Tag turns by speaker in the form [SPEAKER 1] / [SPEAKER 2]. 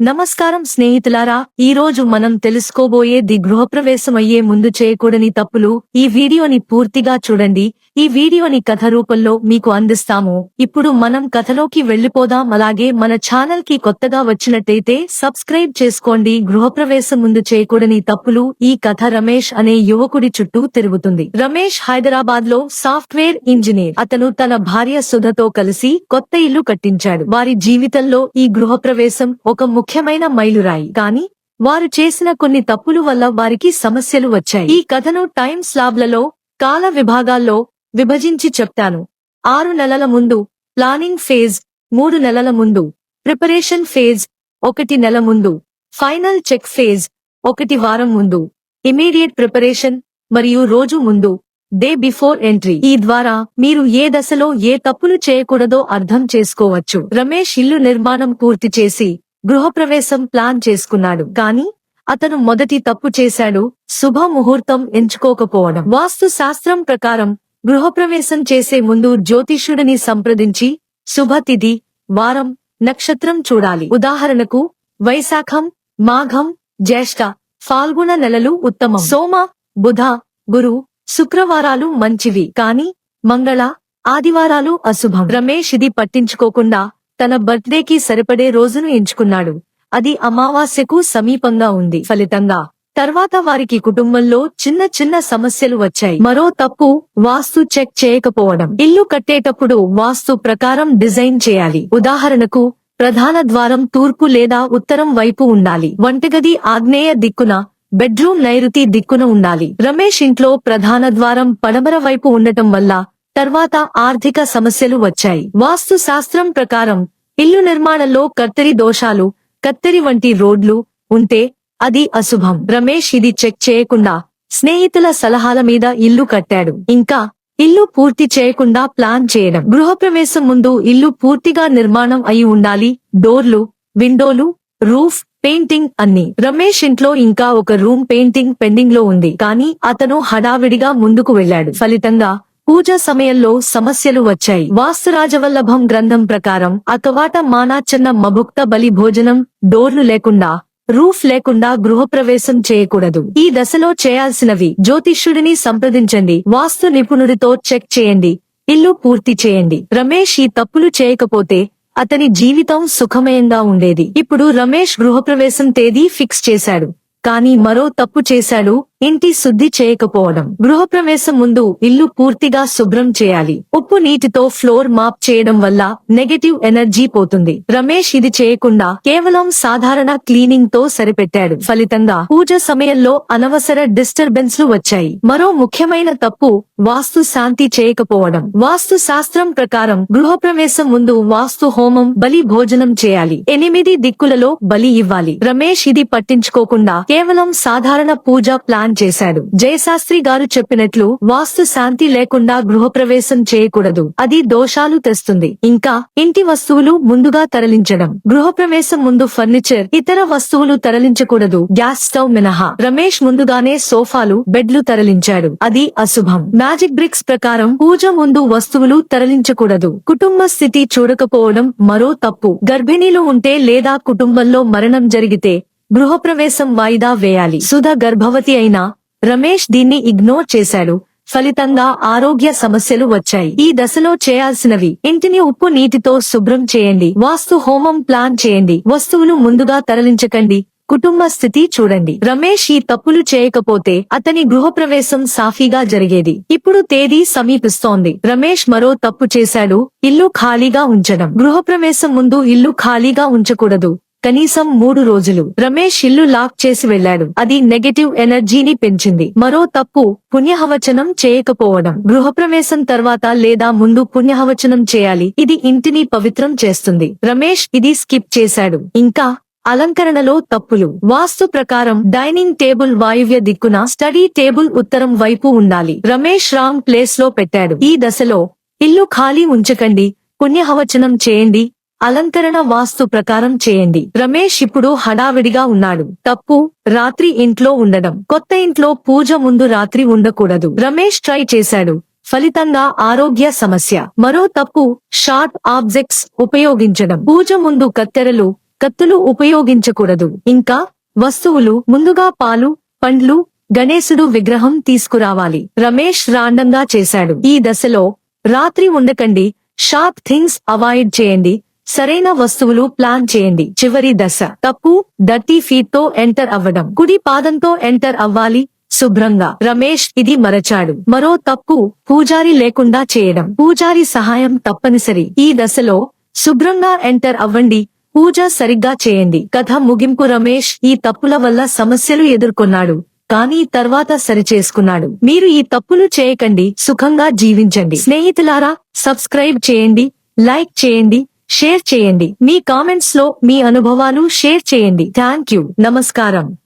[SPEAKER 1] నమస్కారం స్నేహితులారా ఈ రోజు మనం తెలుసుకోబోయే ది గృహప్రవేశం అయ్యే ముందు చేయకూడని తప్పులు ఈ వీడియోని పూర్తిగా చూడండి. ఈ వీడియోని కథ రూపంలో మీకు అందిస్తాము. ఇప్పుడు మనం కథలోకి వెళ్ళిపోదాం అలాగే మన ఛానల్కి కొత్తగా వచ్చినట్టయితే సబ్స్క్రైబ్ చేసుకోండి. గృహప్రవేశం ముందు చేయకూడని తప్పులు ఈ కథ రమేష్ అనే యువకుడి చుట్టూ తిరుగుతుంది. రమేష్ హైదరాబాద్లో సాఫ్ట్వేర్ ఇంజనీర్. అతను తన భార్య సుధతో కలిసి కొత్త ఇల్లు కట్టించాడు. వారి జీవితంలో ఈ గృహప్రవేశం ఒక ముఖ్యమైన మైలురాయి. కానీ వారు చేసిన కొన్ని తప్పులు వల్ల వారికి సమస్యలు వచ్చాయి. ఈ కథను టైమ్ స్లాబ్లలో కాల విభాగాల్లో విభజించి చెప్తాను. ఆరు నెలల ముందు ప్లానింగ్ ఫేజ్ మూడు నెలల ముందు ప్రిపరేషన్ ఫేజ్ ఒకటి నెల ముందు ఫైనల్ చెక్ ఫేజ్ ఒకటి వారం ముందు ఇమీడియట్ ప్రిపరేషన్ మరియు రోజు ముందు డే బిఫోర్ ఎంట్రీ. ఈ ద్వారా మీరు ఏ దశలో ఏ తప్పులు చేయకూడదో అర్థం చేసుకోవచ్చు. రమేష్ ఇల్లు నిర్మాణం పూర్తి చేసి గృహప్రవేశం ప్లాన్ చేసుకున్నాడు. కానీ అతను మొదటి తప్పు చేశాడు. శుభ ముహూర్తం ఎంచుకోకపోవడం. వాస్తు శాస్త్రం ప్రకారం గృహప్రవేశం చేసే ముందు జ్యోతిష్యుడిని సంప్రదించి శుభతిథి వారం నక్షత్రం చూడాలి. ఉదాహరణకు వైశాఖం మాఘం జ్యేష్ఠ ఫాల్గుణ నెలలు ఉత్తమం. సోమ బుధ గురు శుక్రవారాలు మంచివి. కాని మంగళ ఆదివారాలు అశుభం. రమేష్ ఇది పట్టించుకోకుండా తన బర్త్డేకి సరిపడే రోజును ఎంచుకున్నాడు. అది అమావాస్యకు సమీపంగా ఉంది. ఫలితంగా తర్వాత వారికి కుటుంబంలో చిన్న చిన్న సమస్యలు వచ్చాయి. మరో తప్పు వాస్తు చెక్ చేయకపోవడం. ఇల్లు కట్టేటప్పుడు వాస్తు ప్రకారం డిజైన్ చేయాలి. ఉదాహరణకు ప్రధాన ద్వారం తూర్పు లేదా ఉత్తరం వైపు ఉండాలి. వంటగది ఆగ్నేయ దిక్కున బెడ్రూమ్ నైరుతి దిక్కున ఉండాలి. రమేష్ ఇంట్లో ప్రధాన ద్వారం పడమర వైపు ఉండటం వల్ల తర్వాత ఆర్థిక సమస్యలు వచ్చాయి. వాస్తు శాస్త్రం ప్రకారం ఇల్లు నిర్మాణంలో కత్తెరి దోషాలు కత్తెరి వంటి రోడ్లు ఉంటే అది అశుభం. రమేష్ ఇది చెక్ చేయకుండా స్నేహితుల సలహాల మీద ఇల్లు కట్టాడు. ఇంకా ఇల్లు పూర్తి చేయకుండా ప్లాన్ చేయడం. గృహప్రవేశం ముందు ఇల్లు పూర్తిగా నిర్మాణం అయి ఉండాలి. డోర్లు విండోలు రూఫ్ పెయింటింగ్ అన్ని. రమేష్ ఇంట్లో ఇంకా ఒక రూమ్ పెయింటింగ్ పెండింగ్లో ఉంది. కానీ అతను హడావిడిగా ముందుకు వెళ్ళాడు. ఫలితంగా పూజ సమయంలో సమస్యలు వచ్చాయి. వాస్తురాజవల్లభం గ్రంథం ప్రకారం అకవాట మానాచన్న మభుక్త బలి భోజనం డోర్లు లేకుండా రూఫ్ లేకుండా గృహప్రవేశం చేయకూడదు. ఈ దశలో చేయాల్సినవి జ్యోతిష్యుడిని సంప్రదించండి వాస్తు నిపుణుడితో చెక్ చేయండి ఇల్లు పూర్తి చేయండి. రమేష్ ఈ తప్పులు చేయకపోతే అతని జీవితం సుఖమయంగా ఉండేది. ఇప్పుడు రమేష్ గృహప్రవేశం తేదీ ఫిక్స్ చేశాడు. కానీ మరో తప్పు చేశాడు. ఇంటి శుద్ధి చేయకపోవడం. గృహప్రవేశం ముందు ఇల్లు పూర్తిగా శుభ్రం చేయాలి. ఉప్పు నీటితో ఫ్లోర్ మాప్ చేయడం వల్ల నెగటివ్ ఎనర్జీ పోతుంది. రమేష్ ఇది చేయకుండా కేవలం సాధారణ క్లీనింగ్తో సరిపెట్టాడు. ఫలితంగా పూజ సమయంలో అనవసర డిస్టర్బెన్స్లు వచ్చాయి. మరో ముఖ్యమైన తప్పు వాస్తు శాంతి చేయకపోవడం. వాస్తు శాస్త్రం ప్రకారం గృహప్రవేశం ముందు వాస్తు హోమం బలి భోజనం చేయాలి. ఎనిమిది దిక్కులలో బలి ఇవ్వాలి. రమేష్ ఇది పట్టించుకోకుండా కేవలం సాధారణ పూజ ప్లాన్ చేశాడు. జయశాస్త్రి గారు చెప్పినట్లు వాస్తు శాంతి లేకుండా గృహప్రవేశం చేయకూడదు. అది దోషాలు తెస్తుంది. ఇంకా ఇంటి వస్తువులు ముందుగా తరలించడం. గృహప్రవేశం ముందు ఫర్నిచర్ ఇతర వస్తువులు తరలించకూడదు. గ్యాస్ స్టవ్ మినహా. రమేష్ ముందుగానే సోఫాలు బెడ్లు తరలించాడు. అది అశుభం. మ్యాజిక్ బ్రిక్స్ ప్రకారం పూజ ముందు వస్తువులు తరలించకూడదు. కుటుంబ స్థితి చూడకపోవడం మరో తప్పు. గర్భిణీలు ఉంటే లేదా కుటుంబంలో మరణం జరిగితే గృహప్రవేశం వాయిదా వేయాలి. సుధ గర్భవతి అయినా రమేష్ దీన్ని ఇగ్నోర్ చేశాడు. ఫలితంగా ఆరోగ్య సమస్యలు వచ్చాయి. ఈ దశలో చేయాల్సినవి ఇంటిని ఉప్పు నీటితో శుభ్రం చేయండి. వాస్తు హోమం ప్లాన్ చేయండి. వస్తువులు ముందుగా తరలించకండి. కుటుంబ స్థితి చూడండి. రమేష్ ఈ తప్పులు చేయకపోతే అతని గృహప్రవేశం సాఫీగా జరిగేది. ఇప్పుడు తేదీ సమీపిస్తోంది. రమేష్ మరో తప్పు చేశాడు. ఇల్లు ఖాళీగా ఉంచడం. గృహప్రవేశం ముందు ఇల్లు ఖాళీగా ఉంచకూడదు. కనీసం మూడు రోజులు రమేష్ ఇల్లు లాక్ చేసి వెళ్ళాడు అది నెగటివ్ ఎనర్జీని పెంచింది. మరో తప్పు పుణ్యహవచనం చేయకపోవడం. గృహప్రవేశం తర్వాత లేదా ముందు పుణ్యహవచనం చేయాలి. ఇది ఇంటిని పవిత్రం చేస్తుంది. రమేష్ ఇది స్కిప్ చేశాడు. ఇంకా అలంకరణలో తప్పులు. వాస్తు ప్రకారం డైనింగ్ టేబుల్ వాయువ్య దిక్కున స్టడీ టేబుల్ ఉత్తరం వైపు ఉండాలి. రమేష్ రాంగ్ ప్లేస్లో పెట్టాడు. ఈ దశలో ఇల్లు ఖాళీ ఉంచకండి. పుణ్యహవచనం చేయండి. అలంకరణ వాస్తు ప్రకారం చేయండి. రమేష్ ఇప్పుడు హడావిడిగా ఉన్నాడు. తప్పు రాత్రి ఇంట్లో ఉండడం. కొత్త ఇంట్లో పూజ ముందు రాత్రి ఉండకూడదు. రమేష్ ట్రై చేశాడు. ఫలితంగా ఆరోగ్య సమస్య. మరో తప్పు షార్ప్ ఆబ్జెక్ట్స్ ఉపయోగించడం. పూజ ముందు కత్తెరలు కత్తులు ఉపయోగించకూడదు. ఇంకా వస్తువులు ముందుగా పాలు పండ్లు గణేశుడు విగ్రహం తీసుకురావాలి. రమేష్ రాండంగా చేశాడు. ఈ దశలో రాత్రి ఉండకండి. షార్ప్ థింగ్స్ అవాయిడ్ చేయండి. సరైన వస్తువులు ప్లాన్ చేయండి. చివరి దశ. తప్పు డర్టీ ఫీట్తో ఎంటర్ అవ్వడం. కుడి పాదంతో ఎంటర్ అవ్వాలి. శుభ్రంగా. రమేష్ ఇది మరచాడు. మరో తప్పు పూజారి లేకుండా చేయడం. పూజారి సహాయం తప్పనిసరి. ఈ దశలో శుభ్రంగా ఎంటర్ అవ్వండి. పూజ సరిగ్గా చేయండి. కథ ముగింపు రమేష్ ఈ తప్పుల వల్ల సమస్యలు ఎదుర్కొన్నాడు. కానీ తర్వాత సరిచేసుకున్నాడు. మీరు ఈ తప్పులు చేయకండి. సుఖంగా జీవించండి. స్నేహితులారా సబ్స్క్రైబ్ చేయండి. లైక్ చేయండి. షేర్ చేయండి. మీ కామెంట్స్లో మీ అనుభవాలు షేర్ చేయండి. థ్యాంక్ యూ నమస్కారం.